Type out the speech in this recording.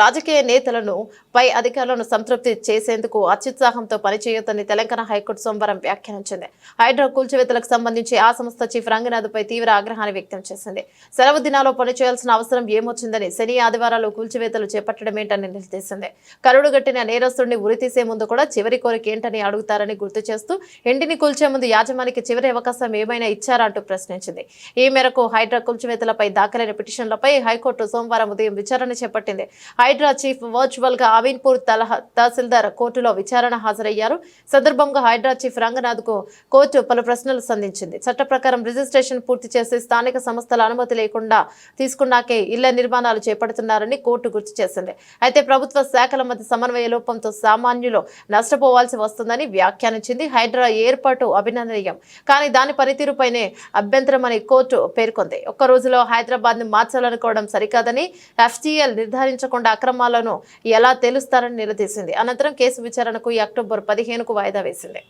రాజకీయ నేతలను పై అధికారులను సంతృప్తి చేసేందుకు అత్యుత్సాహంతో పనిచేయొద్దని తెలంగాణ హైకోర్టు సోమవారం వ్యాఖ్యానించింది. హైడ్రా కూల్చివేతలకు సంబంధించి ఆ సంస్థ చీఫ్ రంగనాథ్పై తీవ్ర ఆగ్రహాన్ని వ్యక్తం చేసింది. సెలవు దినాల్లో పనిచేయాల్సిన అవసరం ఏమొచ్చిందని శని ఆదివారాలు కూల్చివేతలు చేపట్టడమేంటని నిలదీసింది కరుడుగట్టిన నేరస్తుడిని ఉరితీసే ముందు కూడా చివరి కోరిక ఏంటని అడుగుతారని గుర్తు చేస్తూ ఇంటిని కూల్చే ముందు యాజమానికి చివరి అవకాశం ఏమైనా ఇచ్చారా అంటూ ప్రశ్నించింది. ఈ మేరకు హైడ్రా కూల్చివేతలపై దాఖలైన పిటిషన్లపై హైకోర్టు సోమవారం ఉదయం విచారణ చేపట్టింది. హైడ్రా చీఫ్ వర్చువల్గా అవిన్పూర్ తహసీల్దార్ కోర్టులో విచారణ హాజరయ్యారు. సందర్భంగా హైడ్రా చీఫ్ రంగనాథ్కు కోర్టు పలు ప్రశ్నలు సంధించింది. చట్ట ప్రకారం రిజిస్ట్రేషన్ పూర్తి చేసి స్థానిక సంస్థల అనుమతి లేకుండా తీసుకున్నాకే ఇళ్ళ నిర్మాణాలు చేపడుతున్నారని కోర్టు గుర్తు చేసింది. అయితే ప్రభుత్వ శాఖల మధ్య సమన్వయ లోపంతో సామాన్యులు నష్టపోవాల్సి వస్తుందని వ్యాఖ్యానించింది హైడ్రా ఏర్పాటు అభినందనీయం. కానీ దాని పనితీరుపైనే అభ్యంతరమని కోర్టు పేర్కొంది. ఒక్క రోజులో హైదరాబాద్ను మార్చాలనుకోవడం సరికాదని ఎఫ్టీఎల్ నిర్ధారించకుండా అక్రమాలను ఎలా తెలుస్తారని నిలదీసింది. అనంతరం కేసు విచారణకు ఈ అక్టోబర్ పదిహేనుకు వాయిదా వేసింది.